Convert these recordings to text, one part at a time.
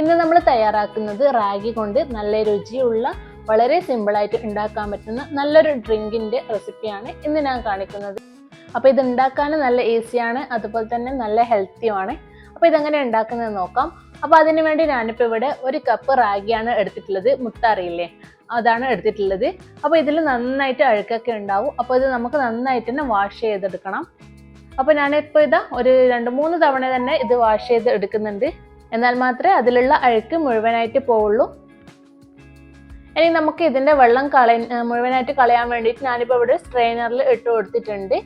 ഇന്ന് നമ്മൾ തയ്യാറാക്കുന്നത് റാഗി കൊണ്ട് നല്ല രുചിയുള്ള വളരെ സിമ്പിളായിട്ട് ഉണ്ടാക്കാൻ പറ്റുന്ന നല്ലൊരു ഡ്രിങ്കിന്റെ റെസിപ്പിയാണ് ഇന്ന് ഞാൻ കാണിക്കുന്നത്. അപ്പോൾ ഇത് ഉണ്ടാക്കാൻ നല്ല ഈസിയാണ് അതുപോലെ തന്നെ നല്ല ഹെൽത്തിയുമാണ് അപ്പോൾ ഇതെങ്ങനെ ഉണ്ടാക്കുന്നത് നോക്കാം. അപ്പോൾ അതിന് വേണ്ടി ഞാനിപ്പോൾ ഇവിടെ ഒരു കപ്പ് റാഗിയാണ് എടുത്തിട്ടുള്ളത് മുത്താറിയില്ലേ അതാണ് എടുത്തിട്ടുള്ളത്. അപ്പോൾ ഇതിൽ നന്നായിട്ട് അഴുക്കൊക്കെ ഉണ്ടാവും. അപ്പോൾ ഇത് നമുക്ക് നന്നായിട്ട് തന്നെ വാഷ് ചെയ്തെടുക്കണം. അപ്പോൾ ഞാനിപ്പോൾ ഇതാ ഒരു രണ്ട് മൂന്ന് തവണ തന്നെ ഇത് വാഷ് ചെയ്ത് എടുക്കുന്നുണ്ട്. എന്നാൽ മാത്രമേ അതിലുള്ള അഴുക്ക് മുഴുവനായിട്ട് പോവുള്ളൂ. ഇനി നമുക്ക് ഇതിന്റെ വെള്ളം കളയ മുഴുവനായിട്ട് കളയാൻ വേണ്ടിയിട്ട് ഞാനിപ്പോൾ ഇവിടെ സ്ട്രെയിനറിൽ ഇട്ട് കൊടുത്തിട്ടുണ്ട്.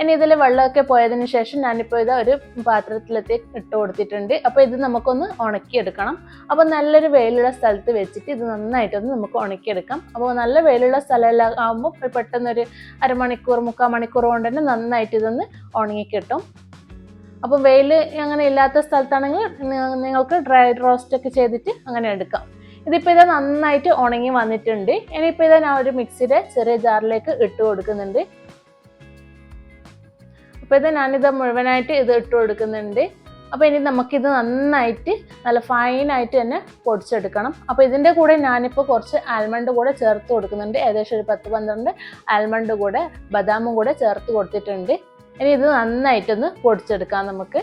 ഇനി ഇതിൽ വെള്ളമൊക്കെ പോയതിന് ശേഷം ഞാനിപ്പോൾ ഇത് ഒരു പാത്രത്തിലെത്തി ഇട്ട് കൊടുത്തിട്ടുണ്ട്. അപ്പോൾ ഇത് നമുക്കൊന്ന് ഉണക്കിയെടുക്കണം. അപ്പോൾ നല്ലൊരു വെയിലുള്ള സ്ഥലത്ത് വെച്ചിട്ട് ഇത് നന്നായിട്ടൊന്ന് നമുക്ക് ഉണക്കിയെടുക്കാം. അപ്പോൾ നല്ല വെയിലുള്ള സ്ഥലമെല്ലാം ആകുമ്പോൾ പെട്ടെന്നൊരു അരമണിക്കൂർ മുക്കാൽ മണിക്കൂർ കൊണ്ട് തന്നെ നന്നായിട്ട് ഇതൊന്ന് ഉണങ്ങിക്കിട്ടും. അപ്പോൾ വെയിൽ അങ്ങനെ ഇല്ലാത്ത സ്ഥലത്താണെങ്കിൽ നിങ്ങൾക്ക് ഡ്രൈ റോസ്റ്റ് ഒക്കെ ചെയ്തിട്ട് അങ്ങനെ എടുക്കാം. ഇതിപ്പോൾ ഇത് നന്നായിട്ട് ഉണങ്ങി വന്നിട്ടുണ്ട്. ഇനിയിപ്പോൾ ഇത് ഞാൻ ഒരു മിക്സിയുടെ ചെറിയ ജാറിലേക്ക് ഇട്ട് കൊടുക്കുന്നുണ്ട്. അപ്പോൾ ഇത് ഞാനിത് മുഴുവനായിട്ട് ഇത് ഇട്ട് കൊടുക്കുന്നുണ്ട്. അപ്പോൾ ഇനി നമുക്കിത് നന്നായിട്ട് നല്ല ഫൈനായിട്ട് തന്നെ പൊടിച്ചെടുക്കണം. അപ്പോൾ ഇതിന്റെ കൂടെ ഞാനിപ്പോൾ കുറച്ച് ആൽമണ്ട് കൂടെ ചേർത്ത് കൊടുക്കുന്നുണ്ട്. ഏകദേശം ഒരു പത്ത് പന്ത്രണ്ട് ആൽമണ്ട് കൂടെ ബദാമും കൂടെ ചേർത്ത് കൊടുത്തിട്ടുണ്ട്. ഇനി ഇത് നന്നായിട്ടൊന്ന് പൊടിച്ചെടുക്കാം നമുക്ക്.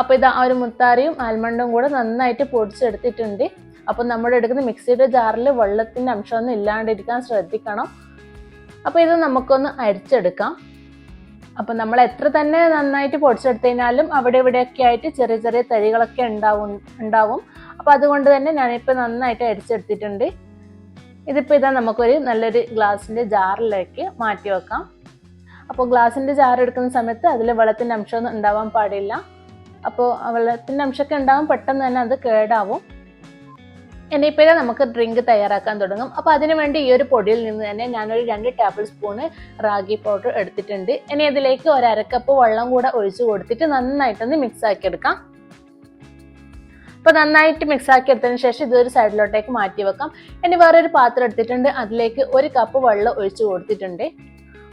അപ്പോൾ ഇത് ആ ഒരു മുത്താറിയും ആൽമണ്ടും കൂടെ നന്നായിട്ട് പൊടിച്ചെടുത്തിട്ടുണ്ട്. അപ്പോൾ നമ്മൾ എടുക്കുന്ന മിക്സിയുടെ ജാറിൽ വെള്ളത്തിന്റെ വെള്ളത്തിന്റെ അംശമൊന്നും ഇല്ലാണ്ടിരിക്കാൻ ശ്രദ്ധിക്കണം. അപ്പോൾ ഇത് നമുക്കൊന്ന് അരിച്ചെടുക്കാം. അപ്പോൾ നമ്മൾ എത്ര തന്നെ നന്നായിട്ട് പൊടിച്ചെടുത്തു കഴിഞ്ഞാലും അവിടെ ഇവിടെയൊക്കെ ആയിട്ട് ചെറിയ ചെറിയ തരികളൊക്കെ ഉണ്ടാവും ഉണ്ടാവും. അപ്പോൾ അതുകൊണ്ട് തന്നെ ഞാനിപ്പോൾ നന്നായിട്ട് അരിച്ചെടുത്തിട്ടുണ്ട്. ഇതിപ്പോൾ ഇതാ നമുക്കൊരു നല്ലൊരു ഗ്ലാസിന്റെ ജാറിലേക്ക് മാറ്റി വെക്കാം. അപ്പോൾ ഗ്ലാസിന്റെ ജാർ എടുക്കുന്ന സമയത്ത് അതിൽ വെള്ളത്തിന്റെ അംശമൊന്നും ഉണ്ടാവാൻ പാടില്ല. അപ്പോൾ വെള്ളത്തിന്റെ അംശമൊക്കെ ഉണ്ടാവും പെട്ടെന്ന് തന്നെ അത് കേടാവും. ഇനിയിപ്പോൾ നമുക്ക് ഡ്രിങ്ക് തയ്യാറാക്കാൻ തുടങ്ങും. അപ്പോൾ അതിന് വേണ്ടി ഈ ഒരു പൊടിയിൽ നിന്ന് തന്നെ ഞാനൊരു രണ്ട് ടേബിൾ സ്പൂണ് റാഗി പൗഡർ എടുത്തിട്ടുണ്ട്. ഇനി ഇതിലേക്ക് ഒരു അരക്കപ്പ് വെള്ളം കൂടെ ഒഴിച്ചു കൊടുത്തിട്ട് നന്നായിട്ടൊന്ന് മിക്സ് ആക്കി എടുക്കാം അപ്പോൾ നന്നായിട്ട് മിക്സ് ആക്കി എടുത്തതിന് ശേഷം ഇതൊരു സൈഡിലോട്ടേക്ക് മാറ്റി വെക്കാം. ഇനി വേറൊരു പാത്രം എടുത്തിട്ടുണ്ട്. അതിലേക്ക് ഒരു കപ്പ് വെള്ളം ഒഴിച്ചു കൊടുത്തിട്ടുണ്ട്.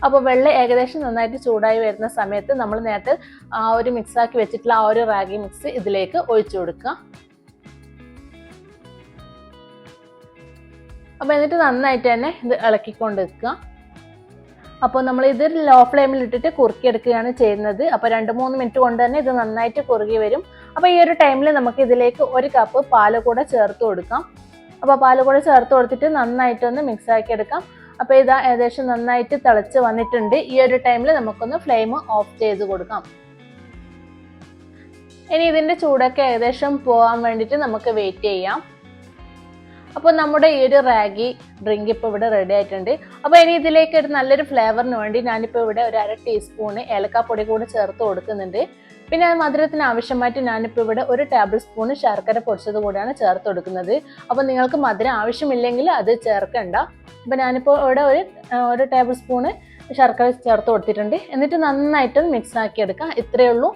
അപ്പോൾ വെള്ളം ഏകദേശം നന്നായിട്ട് ചൂടായി വരുന്ന സമയത്ത് നമ്മൾ നേരത്തെ ആ ഒരു മിക്സ് ആക്കി വെച്ചിട്ടുള്ള ആ ഒരു റാഗി മിക്സ് ഇതിലേക്ക് ഒഴിച്ചു കൊടുക്കുക. അപ്പോൾ എന്നിട്ട് നന്നായിട്ട് തന്നെ ഇത് ഇളക്കിക്കൊണ്ട് വെക്കുക. അപ്പോൾ നമ്മൾ ഇത് ലോ ഫ്ലെയിമിൽ ഇട്ടിട്ട് കുറുക്കിയെടുക്കുകയാണ് ചെയ്യുന്നത്. അപ്പോൾ രണ്ട് മൂന്ന് മിനിറ്റ് കൊണ്ട് തന്നെ ഇത് നന്നായിട്ട് കുറുകി വരും. അപ്പോൾ ഈ ഒരു ടൈമിൽ നമുക്ക് ഇതിലേക്ക് ഒരു കപ്പ് പാൽ കൂടെ ചേർത്ത് കൊടുക്കാം. അപ്പോൾ പാൽ കൂടെ ചേർത്ത് കൊടുത്തിട്ട് നന്നായിട്ടൊന്ന് മിക്സ് ആക്കി എടുക്കാം. അപ്പോൾ ഇതാ ഏകദേശം നന്നായിട്ട് തിളച്ച് വന്നിട്ടുണ്ട്. ഈ ഒരു ടൈമിൽ നമുക്കൊന്ന് ഫ്ലെയിം ഓഫ് ചെയ്ത് കൊടുക്കാം. ഇനി ഇതിന്റെ ചൂടൊക്കെ ഏകദേശം പോകാൻ വേണ്ടിയിട്ട് നമുക്ക് വെയിറ്റ് ചെയ്യാം. അപ്പോൾ നമ്മുടെ ഈ ഒരു റാഗി ഡ്രിങ്ക് ഇപ്പോൾ ഇവിടെ റെഡി ആയിട്ടുണ്ട്. അപ്പോൾ ഇനി ഇതിലേക്ക് ഒരു നല്ലൊരു ഫ്ലേവറിന് വേണ്ടി ഞാനിപ്പോൾ ഇവിടെ ഒരു അര ടീസ്പൂണ് ഏലക്കാപ്പൊടി കൂടി ചേർത്ത് കൊടുക്കുന്നുണ്ട്. പിന്നെ മധുരത്തിന് ആവശ്യമായിട്ട് ഞാനിപ്പോൾ ഇവിടെ ഒരു ടേബിൾ സ്പൂൺ ശർക്കര പൊടിച്ചത് കൂടെയാണ് ചേർത്ത് കൊടുക്കുന്നത്. അപ്പോൾ നിങ്ങൾക്ക് മധുരം ആവശ്യമില്ലെങ്കിൽ അത് ചേർക്കണ്ട. അപ്പോൾ ഞാനിപ്പോൾ ഇവിടെ ഒരു ഒരു ടേബിൾ സ്പൂണ് ശർക്കര ചേർത്ത് കൊടുത്തിട്ടുണ്ട്. എന്നിട്ട് നന്നായിട്ട് മിക്സ് ആക്കി എടുക്കാം. ഇത്രയേ ഉള്ളൂ.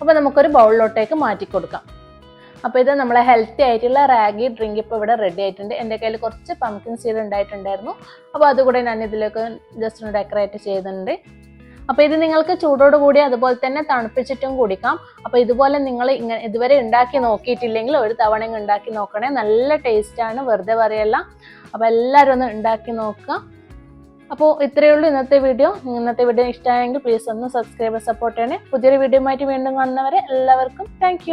അപ്പോൾ നമുക്കൊരു ബൗളിലോട്ടേക്ക് മാറ്റി കൊടുക്കാം. അപ്പോൾ ഇത് നമ്മളെ ഹെൽത്തി ആയിട്ടുള്ള റാഗി ഡ്രിങ്ക് ഇപ്പോൾ ഇവിടെ റെഡി ആയിട്ടുണ്ട്. എന്റെ കയ്യിൽ കുറച്ച് പംകിൻ സീഡ് ഉണ്ടായിട്ടുണ്ടായിരുന്നു. അപ്പോൾ അതുകൂടെ ഞാൻ ഇതിലേക്ക് ജസ്റ്റ് ഒന്ന് ഡെക്കറേറ്റ് ചെയ്തിട്ടുണ്ട്. അപ്പോൾ ഇത് നിങ്ങൾക്ക് ചൂടോട് കൂടി അതുപോലെ തന്നെ തണുപ്പിച്ചിട്ടും കുടിക്കാം. അപ്പോൾ ഇതുപോലെ നിങ്ങൾ ഇങ്ങനെ ഇതുവരെ ഉണ്ടാക്കി നോക്കിയിട്ടില്ലെങ്കിൽ ഒരു തവണ ഉണ്ടാക്കി നോക്കണേ. നല്ല ടേസ്റ്റ് ആണ്. വെറുതെ പറയല്ല. അപ്പോൾ എല്ലാവരും ഒന്ന് ഉണ്ടാക്കി നോക്കുക. അപ്പോൾ ഇത്രയേ ഉള്ളൂ ഇന്നത്തെ വീഡിയോ ഇന്നത്തെ വീഡിയോ ഇഷ്ടമായെങ്കിൽ പ്ലീസ് ഒന്ന് സബ്സ്ക്രൈബ് സപ്പോർട്ട് ചെയ്യണേ. പുതിയൊരു വീഡിയോ ആയിട്ട് വീണ്ടും കാണുന്നവരെ എല്ലാവർക്കും താങ്ക്